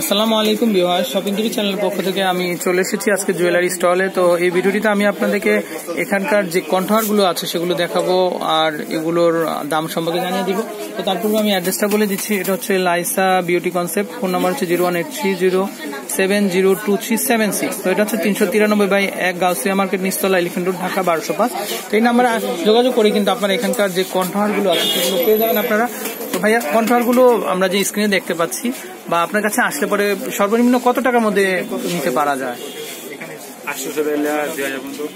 আসসালামু আলাইকুম Bihar shopping TV চ্যানেলের পক্ষ থেকে আমি চলে এসেছি আজকে জুয়েলারি স্টলে তো এই ভিডিওটিতে আমি আপনাদেরকে এখানকার যে কন্ঠারগুলো আছে সেগুলো দেখাবো আর এগুলোর দাম সম্পর্কে জানিয়ে দিব। তো তারপর আমি অ্যাড্রেসটা বলে দিচ্ছি, এটা হচ্ছে লাইসা বিউটি কনসেপ্ট ফোন নাম্বার হচ্ছে zero one eight three zero seven zero two three seven six তো এটা হচ্ছে তিনশো তিরানব্বই বাই এক গাউসিয়া মার্কেট নিস্তলা এলিফেন্ট রোড ঢাকা বারোশো পাঁচ। তো এই নাম্বারে যোগাযোগ করে কিন্তু আপনারা এখানকার যে কন্ঠারগুলো আছে সেগুলো পেয়ে যাবেন আপনারা। তো ভাইয়া কন্ট্রোলগুলো আমরা যে স্ক্রিনে দেখতে পাচ্ছি বা আপনার কাছে আসলে পরে সর্বনিম্ন কত টাকার মধ্যে নিতে পারা যায়?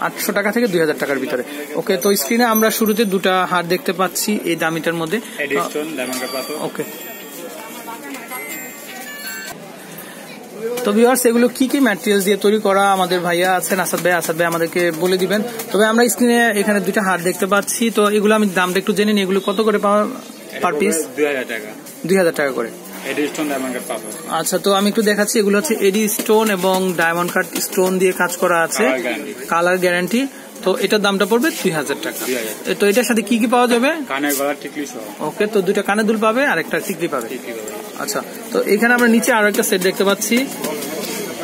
আটশো টাকা থেকে দুই হাজার টাকার ভিতরে। ওকে তো স্ক্রিনে আমরা শুরুতে দুটা হার দেখতে পাচ্ছি এই দামিটার মধ্যে। ওকে। তো ভিউয়ার্স এগুলো কি কি ম্যাটেরিয়ালস দিয়ে তৈরি করা আমাদের ভাইয়া আছেন আসাদ ভাই আসাদ ভাই আমাদেরকে বলে দিবেন। তবে আমরা স্ক্রিনে এখানে দুইটা হার দেখতে পাচ্ছি। তো এগুলো আমি দামটা একটু জেনে নিই। এগুলো কত করে পাওয়া পার পিস দুই হাজার টাকা। করে। আচ্ছা তো আমি একটু দেখাচ্ছি এগুলো হচ্ছে এডি স্টোন এবং ডায়মন্ড কাট স্টোন দিয়ে কাজ করা আছে। কালার গ্যারান্টি তো এটার দামটা পড়বে দুই হাজার টাকা। তো এটার সাথে কি কি পাওয়া যাবে? কানের গলার টিকলি ওকে তো দুইটা কানে দুল পাবে আর একটা টিকলি পাবে। আচ্ছা তো এখানে আমরা নিচে আরও একটা সেট দেখতে পাচ্ছি।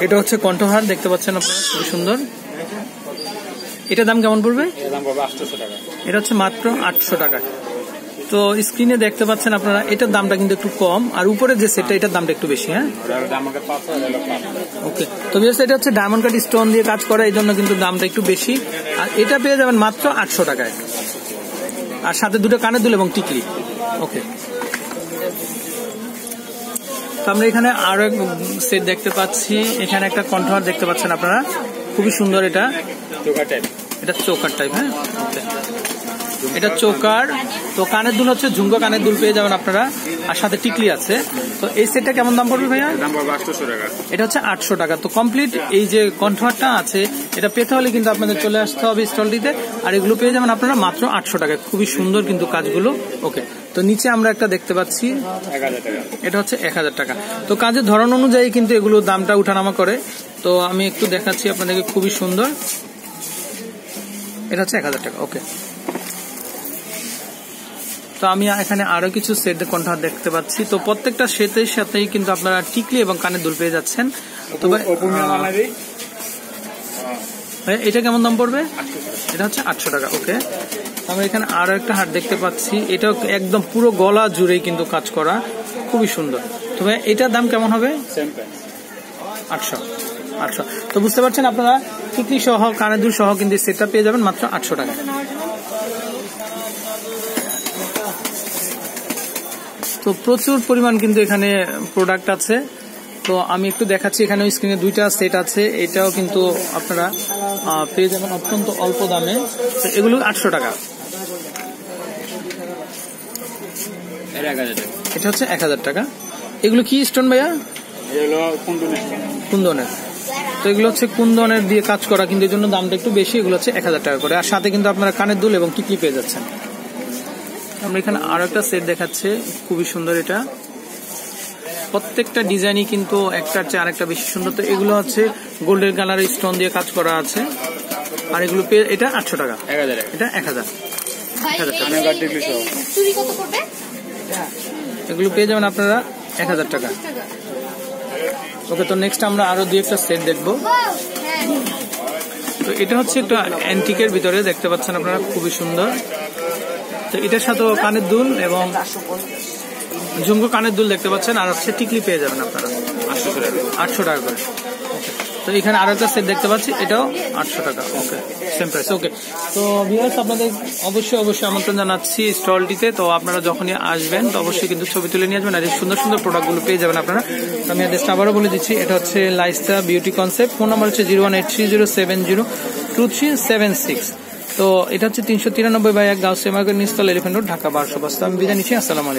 এটা হচ্ছে কণ্ঠহার দেখতে পাচ্ছেন আপনারা খুবই সুন্দর। এটার দাম কেমন পড়বে? এটা হচ্ছে মাত্র আটশো টাকা তো স্ক্রিনে দেখতে পাচ্ছেন আপনারা, এটার দামটা কিন্তু একটু কম। আর উপরে যে সেটটা এটার দামটা একটু বেশি হ্যাঁ? ওকে তো বিকজ এটা হচ্ছে ডায়মন্ড কাট স্টোন দিয়ে কাজ করা এই জন্য কিন্তু দামটা একটু বেশি। আর এটা পেয়ে যাবেন মাত্র আটশো টাকায়। আর সাথে দুটো কানে দুল এবং টিকলি। ওকে তো আমরা এখানে আরও এক সেট দেখতে পাচ্ছি। এখানে একটা কন্ট্রোলার দেখতে পাচ্ছেন আপনারা। খুবই সুন্দর এটা। এটা চোকার টাইপ হ্যাঁ? এটা চোকার। তো কানের দুল হচ্ছে ঝুঙ্গো কানের দুল পেয়ে যাবেন আপনারা। আর সাথে টিকলি আছে। তো এই সেটটা কেমন দাম পড়বে ভাইয়া? এটা হচ্ছে আটশো টাকা। তো কমপ্লিট এই যে কন্ট্রাক্টটা আছে এটা পেতে হলে কিন্তু আপনাদের চলে আসতে হবে স্টলটিতে। আর এগুলো পেয়ে যাবেন আপনারা মাত্র আটশো টাকা খুবই সুন্দর কিন্তু কাজগুলো। ওকে তো নিচে আমরা একটা দেখতে পাচ্ছি। এটা হচ্ছে এক হাজার টাকা। তো কাজের ধরন অনুযায়ী কিন্তু এগুলো দামটা উঠানামা করে। তো আমি একটু দেখাচ্ছি আপনাদেরকে খুবই সুন্দর। এটা হচ্ছে এক হাজার টাকা। ওকে তো আমি এখানে আরও কিছু সেট কন্ঠার দেখতে পাচ্ছি। তো প্রত্যেকটা সেটের সাথেই কিন্তু আপনারা টিকলি এবং কানে দুল পেয়ে যাচ্ছেন। তবে এটা কেমন দাম পড়বে? এটা হচ্ছে আটশো টাকা ওকে। আমরা এখানে আরও একটা হাট দেখতে পাচ্ছি। এটা একদম পুরো গলা জুড়েই কিন্তু কাজ করা। খুবই সুন্দর। তবে এটার দাম কেমন হবে? আটশো আটশো। তো বুঝতে পারছেন আপনারা টিকলি সহ কানেদুল সহ কিন্তু সেটটা পেয়ে যাবেন মাত্র আটশো টাকা তো প্রচুর পরিমাণ কিন্তু এখানে প্রোডাক্ট আছে। তো আমি একটু দেখাচ্ছি এখানে স্ক্রিনে দুইটা সেট আছে। এটাও কিন্তু আপনারা পেয়ে যাবেন অত্যন্ত অল্প দামে। তো এগুলো আটশো টাকা। এটা হচ্ছে এক হাজার টাকা। এগুলো কি স্টোন ভাইয়া? কুন্দনের। তো এগুলো হচ্ছে কুন্দনের দিয়ে কাজ করা কিন্তু এই জন্য দামটা একটু বেশি। এগুলো হচ্ছে এক হাজার টাকা করে। আর সাথে কিন্তু আপনারা কানের দুল এবং টিকলি পেয়ে যাচ্ছেন। আমরা এখানে আরও একটা সেট দেখাচ্ছে। খুবই সুন্দর এটা। প্রত্যেকটা ডিজাইনই কিন্তু একটার চেয়ে আরেকটা বেশি সুন্দর। তো এগুলো হচ্ছে গোল্ডেন কালারের স্টোন দিয়ে কাজ করা আছে। আর এগুলো পেয়ে এটা আটশো টাকা। এক হাজার এটা এক হাজার। এগুলো পেয়ে যাবেন আপনারা এক হাজার টাকা। ওকে তো নেক্সট আমরা আরও দুই একটা সেট দেখব। হ্যাঁ। তো এটা হচ্ছে একটা অ্যান্টিকের ভিতরে দেখতে পাচ্ছেন আপনারা খুবই সুন্দর। তো এটার সাথেও কানের দুল এবং ঝুমকো কানের দুল দেখতে পাচ্ছেন আর হচ্ছে টিকলি পেয়ে যাবেন আপনারা। আটশোশো টাকা আটশো টাকা করে. তো এখানে আরও একটা সেট দেখতে পাচ্ছি এটাও আটশো টাকা। ওকে সেম প্রাইস ওকে তো ভিউয়ার্স আপনাদের অবশ্যই অবশ্যই আমন্ত্রণ জানাচ্ছি স্টলটিতে। তো আপনারা যখনই আসবেন তো অবশ্যই কিন্তু ছবি তুলে নিয়ে আসবেন আর এই সুন্দর সুন্দর প্রোডাক্টগুলো পেয়ে যাবেন আপনারা। আমি অ্যাড্রেসটা আবারও বলে দিচ্ছি এটা হচ্ছে লাইস্তা বিউটি কনসেপ্ট ফোন নাম্বার হচ্ছে zero one eight three zero seven zero two three seven six তো এটা হচ্ছে তিনশো তিরানব্বই বাই এক গাউসে নিস্তল এলিফেন্ট রোড, ঢাকা বারশো বাস আমি বিদায় নিচ্ছি, আসসালামু